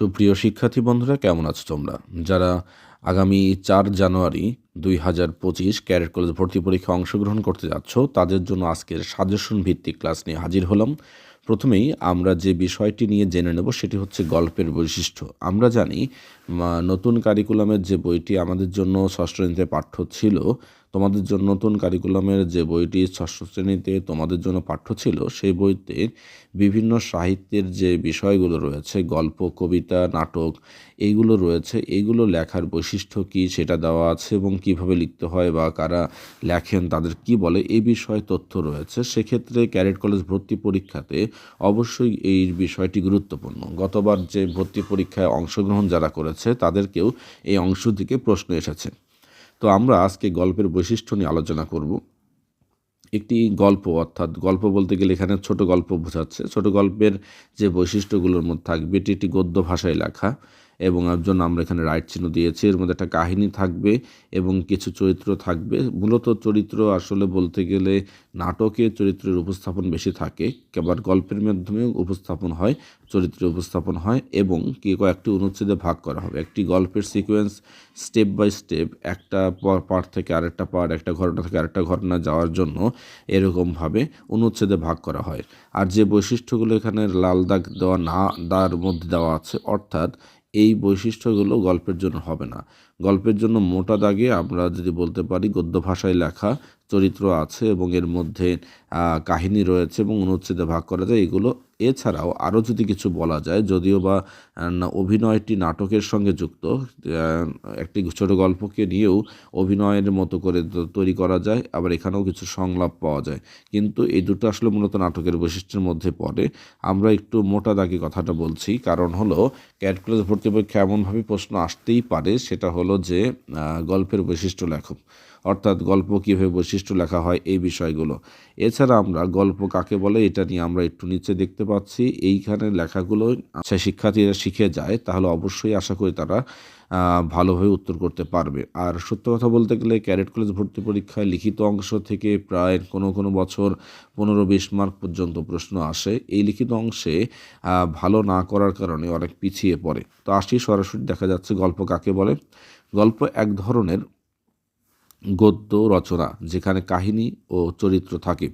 সুপ্রিয় শিক্ষার্থী বন্ধুরা, কেমন আছো তোমরা? যারা আগামী চার জানুয়ারি দুই হাজার পঁচিশ ক্যারেট কলেজ ভর্তি পরীক্ষা অংশগ্রহণ করতে যাচ্ছ, তাদের জন্য আজকের সাজেশন ভিত্তিক ক্লাস নিয়ে হাজির হলাম। প্রথমেই আমরা যে বিষয়টি নিয়ে জেনে নেব, সেটি হচ্ছে গল্পের বৈশিষ্ট্য। আমরা জানি নতুন কারিকুলামের যে বইটি আমাদের জন্য ষষ্ঠ শ্রেণীতে পাঠ্য ছিল, তোমাদের জন্য নতুন কারিকুলামের যে বইটি ষষ্ঠ শ্রেণীতে তোমাদের জন্য পাঠ্য ছিল, সেই বইতে বিভিন্ন সাহিত্যের যে বিষয়গুলো রয়েছে, গল্প, কবিতা, নাটক, এইগুলো রয়েছে, এইগুলো লেখার বৈশিষ্ট্য কী, সেটা দেওয়া আছে এবং কীভাবে লিখতে হয় বা কারা লেখেন, তাদের কি বলে, এই বিষয়ে তথ্য রয়েছে। সেক্ষেত্রে ক্যারেট কলেজ ভর্তি পরীক্ষাতে অবশ্যই এই বিষয়টি গুরুত্বপূর্ণ। গতবার যে ভর্তি পরীক্ষায় অংশগ্রহণ যারা করেছে তাদেরকেও এই অংশ থেকে প্রশ্ন এসেছে। তো আমরা আজকে গল্পের বৈশিষ্ট্য নিয়ে আলোচনা করব। একটি গল্প অর্থাৎ গল্প বলতে গেলে এখানে ছোট গল্প বোঝাচ্ছে। ছোট গল্পের যে বৈশিষ্ট্যগুলোর মধ্যে থাকবে, এটি একটি গদ্য ভাষায় লেখা। এবং এর জন্য আমরা এখানে রাইট চিহ্ন দিয়েছি। এর মধ্যে একটা কাহিনী থাকবে এবং কিছু চরিত্র থাকবে। মূলত চরিত্র আসলে বলতে গেলে নাটকে চরিত্রের উপস্থাপন বেশি থাকে। আবার গল্পের মাধ্যমেও উপস্থাপন হয় চরিত্রের উপস্থাপন হয় এবং কি কয়েকটি অনুচ্ছেদে ভাগ করা হবে। একটি গল্পের সিকোয়েন্স স্টেপ বাই স্টেপ একটা পার্ট থেকে আরেকটা পার্ট একটা ঘটনা থেকে আরেকটা ঘটনা যাওয়ার জন্য এরকমভাবে অনুচ্ছেদে ভাগ করা হয়। আর যে বৈশিষ্ট্যগুলো এখানে লাল দাগ দেওয়া না দার মধ্যে দেওয়া আছে, অর্থাৎ এই বৈশিষ্ট্যগুলো গল্পের জন্য হবে না। গল্পের জন্য মোটা দাগে আমরা যদি বলতে পারি গদ্য ভাষায় লেখা চরিত্র আছে এবং এর মধ্যে কাহিনী রয়েছে এবং অনুচ্ছেদে ভাগ করা যায়। এগুলো এছাড়াও আরও যদি কিছু বলা যায়, যদিও বা অভিনয়টি নাটকের সঙ্গে যুক্ত একটি ছোট গল্পকে নিয়েও অভিনয়ের মতো করে তৈরি করা যায়, আবার এখানেও কিছু সংলাপ পাওয়া যায়। কিন্তু এই দুটো আসলে মূলত নাটকের বৈশিষ্ট্যের মধ্যে পড়ে। আমরা একটু মোটা দাগে কথাটা বলছি, কারণ হলো ক্যালকুলাস ভর্তি পরীক্ষা এমনভাবে প্রশ্ন আসতেই পারে সেটা হলো যে গল্পের বৈশিষ্ট্য লেখো অর্থাৎ গল্প কীভাবে বৈশিষ্ট্য লেখা হয় এই বিষয়গুলো। এছাড়া আমরা গল্প কাকে বলে এটা নিয়ে আমরা একটু নিচে দেখতে পাচ্ছি। এইখানে লেখাগুলো সে শিক্ষার্থীরা শিখে যায়, তাহলে অবশ্যই আশা করি তারা ভালোভাবে উত্তর করতে পারবে। আর সত্য কথা বলতে গেলে ক্যারেট কলেজ ভর্তি পরীক্ষায় লিখিত অংশ থেকে প্রায় কোনো কোনো বছর পনেরো বিশ মার্ক পর্যন্ত প্রশ্ন আসে। এই লিখিত অংশে ভালো না করার কারণে অনেক পিছিয়ে পড়ে। তো আসি সরাসরি দেখা যাচ্ছে গল্প কাকে বলে। গল্প এক ধরনের গদ্য রচনা যেখানে কাহিনী ও চরিত্র থাকে।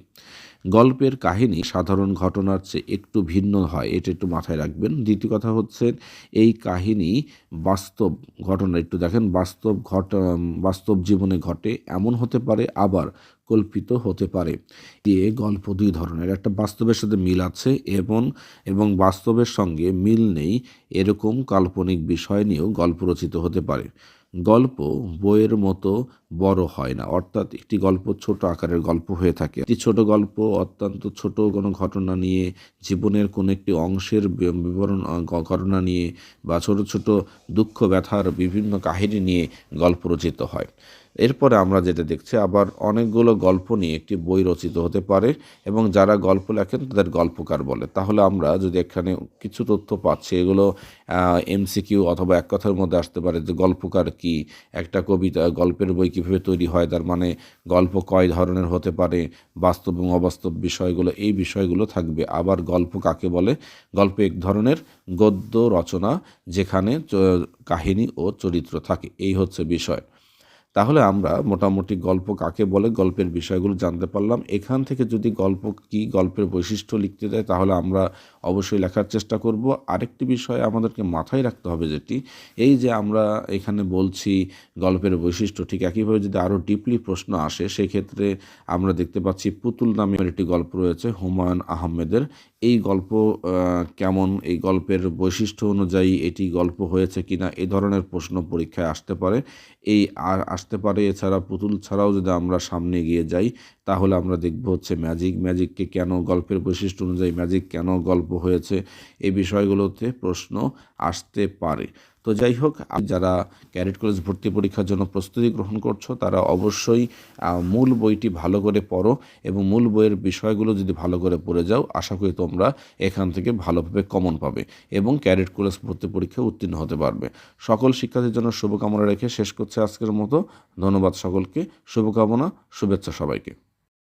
গল্পের কাহিনী সাধারণ ঘটনার চেয়ে একটু ভিন্ন হয়, এটা একটু মাথায় রাখবেন। দ্বিতীয় কথা হচ্ছে, এই কাহিনী বাস্তব ঘটনা, একটু দেখেন, বাস্তব ঘট, বাস্তব জীবনে ঘটে, এমন হতে পারে, আবার কল্পিত হতে পারে। দিয়ে গল্প দুই ধরনের, একটা বাস্তবের সাথে মিল আছে এবং এবং বাস্তবের সঙ্গে মিল নেই, এরকম কাল্পনিক বিষয় নিয়েও গল্প রচিত হতে পারে। গল্প বইয়ের মতো বড় হয় না। অর্থাৎ একটি গল্প ছোট আকারের গল্প হয়ে থাকে। একটি ছোট গল্প অত্যন্ত ছোট কোনো ঘটনা নিয়ে, জীবনের কোনো একটি অংশের বিবরণ ঘটনা নিয়ে বা ছোট ছোট দুঃখ, ব্যথার বিভিন্ন কাহিনী নিয়ে গল্প রচিত হয়। এরপরে আমরা যেটা দেখছি, আবার অনেকগুলো গল্প নিয়ে একটি বই রচিত হতে পারে এবং যারা গল্প লেখেন তাদের গল্পকার বলে। তাহলে আমরা যদি এখানে কিছু তথ্য পাচ্ছি, এগুলো এমসিকিউ অথবা এক কথার মধ্যে আসতে পারে যে গল্পকার কি, একটা কবিতা, গল্পের বই কীভাবে তৈরি হয়, তার মানে গল্প কয় ধরনের হতে পারে, বাস্তব এবং অবাস্তব বিষয়গুলো, এই বিষয়গুলো থাকবে। আবার গল্প কাকে বলে? গল্প এক ধরনের গদ্য রচনা যেখানে কাহিনী ও চরিত্র থাকে। এই হচ্ছে বিষয়। তাহলে আমরা মোটামুটি গল্প কাকে বলে, গল্পের বিষয়গুলো জানতে পারলাম। এখান থেকে যদি গল্প কি গল্পের বৈশিষ্ট্য লিখতে দেয়, তাহলে আমরা অবশ্যই লেখার চেষ্টা করব। আরেকটি বিষয় আমাদেরকে মাথায় রাখতে হবে যেটি, এই যে আমরা এখানে বলছি গল্পের বৈশিষ্ট্য, ঠিক একইভাবে যদি আরও ডিপলি প্রশ্ন আসে, সেক্ষেত্রে আমরা দেখতে পাচ্ছি পুতুল নামের একটি গল্প রয়েছে, হুমায়ুন আহমেদের। এই গল্প কেমন? এই গল্পের বৈশিষ্ট্য অনুযায়ী এটি গল্প হয়েছে কিনা, এ ধরনের প্রশ্ন পরীক্ষায় আসতে পারে। এই আর আসতে পারে। এছাড়া পুতুল ছাড়াও যদি আমরা সামনে গিয়ে যাই, তাহলে আমরা দেখব হচ্ছে ম্যাজিক ম্যাজিককে কেন গল্পের বৈশিষ্ট্য অনুযায়ী ম্যাজিক কেন গল্প হয়েছে এই বিষয়গুলোতে প্রশ্ন আসতে পারে। তো যাই হোক যারা ক্যারেট কলেজ ভর্তি পরীক্ষার জন্য প্রস্তুতি গ্রহণ করছ, তারা অবশ্যই মূল বইটি ভালো করে পড়ো এবং মূল বইয়ের বিষয়গুলো যদি ভালো করে পড়ে যাও, আশা করি তোমরা এখান থেকে ভালোভাবে কমন পাবে এবং ক্যারেট কলেজ ভর্তি পরীক্ষায় উত্তীর্ণ হতে পারবে। সকল শিক্ষার্থীর জন্য শুভকামনা রেখে শেষ করছে আজকের মতো। ধন্যবাদ সকলকে। শুভকামনা, শুভেচ্ছা সবাইকে।